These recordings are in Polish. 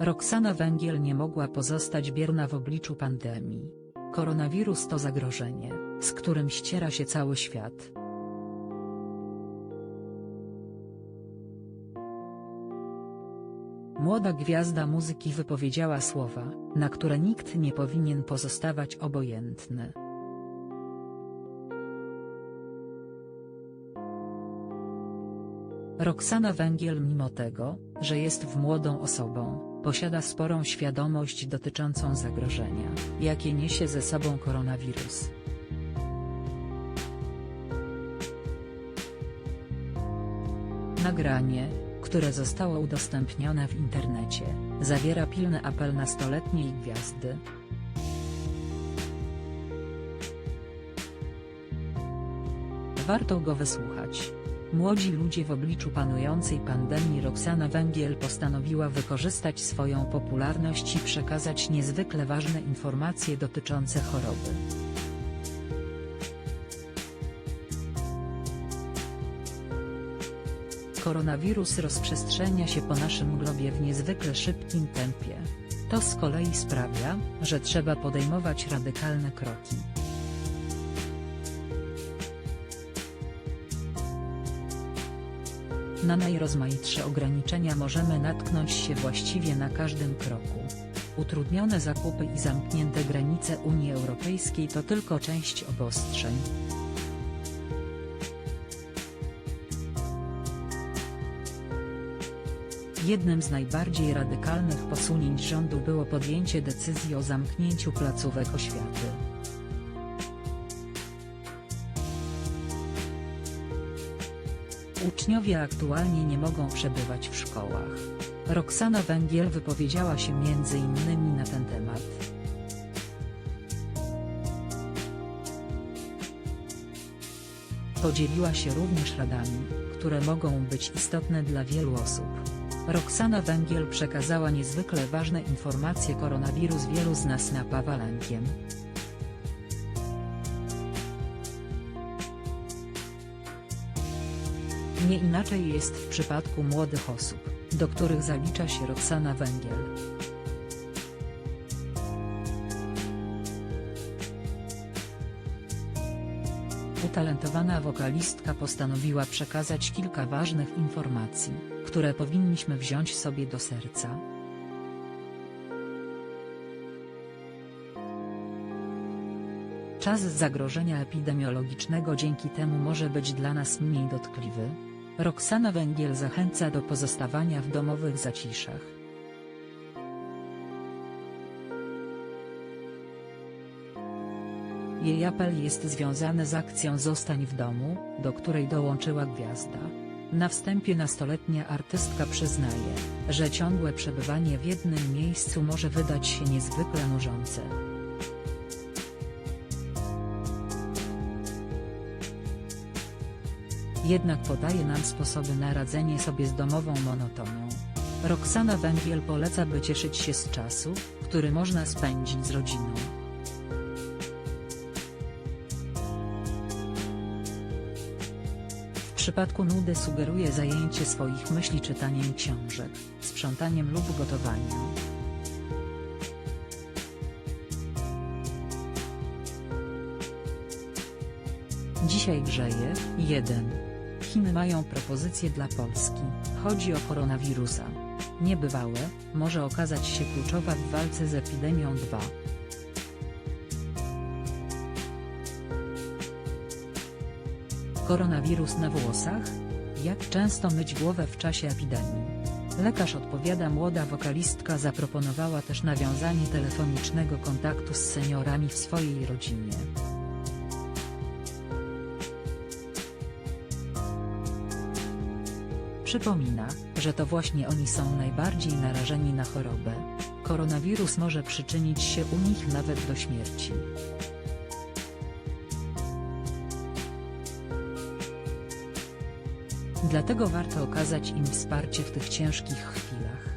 Roxana Węgiel nie mogła pozostać bierna w obliczu pandemii. Koronawirus to zagrożenie, z którym ściera się cały świat. Młoda gwiazda muzyki wypowiedziała słowa, na które nikt nie powinien pozostawać obojętny. Roxana Węgiel mimo tego, że jest w młodą osobą, posiada sporą świadomość dotyczącą zagrożenia, jakie niesie ze sobą koronawirus. Nagranie, które zostało udostępnione w internecie, zawiera pilny apel nastoletniej gwiazdy. Warto go wysłuchać. Młodzi ludzie w obliczu panującej pandemii Roxana Węgiel postanowiła wykorzystać swoją popularność i przekazać niezwykle ważne informacje dotyczące choroby. Koronawirus rozprzestrzenia się po naszym globie w niezwykle szybkim tempie. To z kolei sprawia, że trzeba podejmować radykalne kroki. Na najrozmaitsze ograniczenia możemy natknąć się właściwie na każdym kroku. Utrudnione zakupy i zamknięte granice Unii Europejskiej to tylko część obostrzeń. Jednym z najbardziej radykalnych posunięć rządu było podjęcie decyzji o zamknięciu placówek oświaty. Uczniowie aktualnie nie mogą przebywać w szkołach. Roxana Węgiel wypowiedziała się m.in. na ten temat. Podzieliła się również radami, które mogą być istotne dla wielu osób. Roxana Węgiel przekazała niezwykle ważne informacje koronawirus wielu z nas napawa lękiem. Nie inaczej jest w przypadku młodych osób, do których zalicza się Roxana Węgiel. Utalentowana wokalistka postanowiła przekazać kilka ważnych informacji, które powinniśmy wziąć sobie do serca. Czas zagrożenia epidemiologicznego dzięki temu może być dla nas mniej dotkliwy. Roxana Węgiel zachęca do pozostawania w domowych zaciszach. Jej apel jest związany z akcją Zostań w domu, do której dołączyła gwiazda. Na wstępie nastoletnia artystka przyznaje, że ciągłe przebywanie w jednym miejscu może wydać się niezwykle nużące. Jednak podaje nam sposoby na radzenie sobie z domową monotonią. Roxana Węgiel poleca by cieszyć się z czasu, który można spędzić z rodziną. W przypadku nudy sugeruje zajęcie swoich myśli czytaniem książek, sprzątaniem lub gotowaniem. Dzisiaj grzeje. 1. Chiny mają propozycję dla Polski. Chodzi o koronawirusa. Niebywałe, może okazać się kluczowa w walce z epidemią 2. Koronawirus na włosach? Jak często myć głowę w czasie epidemii? Lekarz odpowiada młoda wokalistka zaproponowała też nawiązanie telefonicznego kontaktu z seniorami w swojej rodzinie. Przypomina, że to właśnie oni są najbardziej narażeni na chorobę. Koronawirus może przyczynić się u nich nawet do śmierci. Dlatego warto okazać im wsparcie w tych ciężkich chwilach.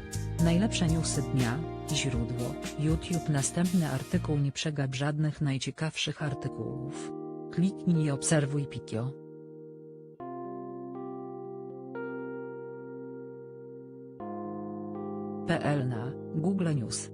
Najlepsze newsy dnia, źródło, YouTube Następny artykuł Nie przegap żadnych najciekawszych artykułów. Kliknij i obserwuj Pikio. PL na Google News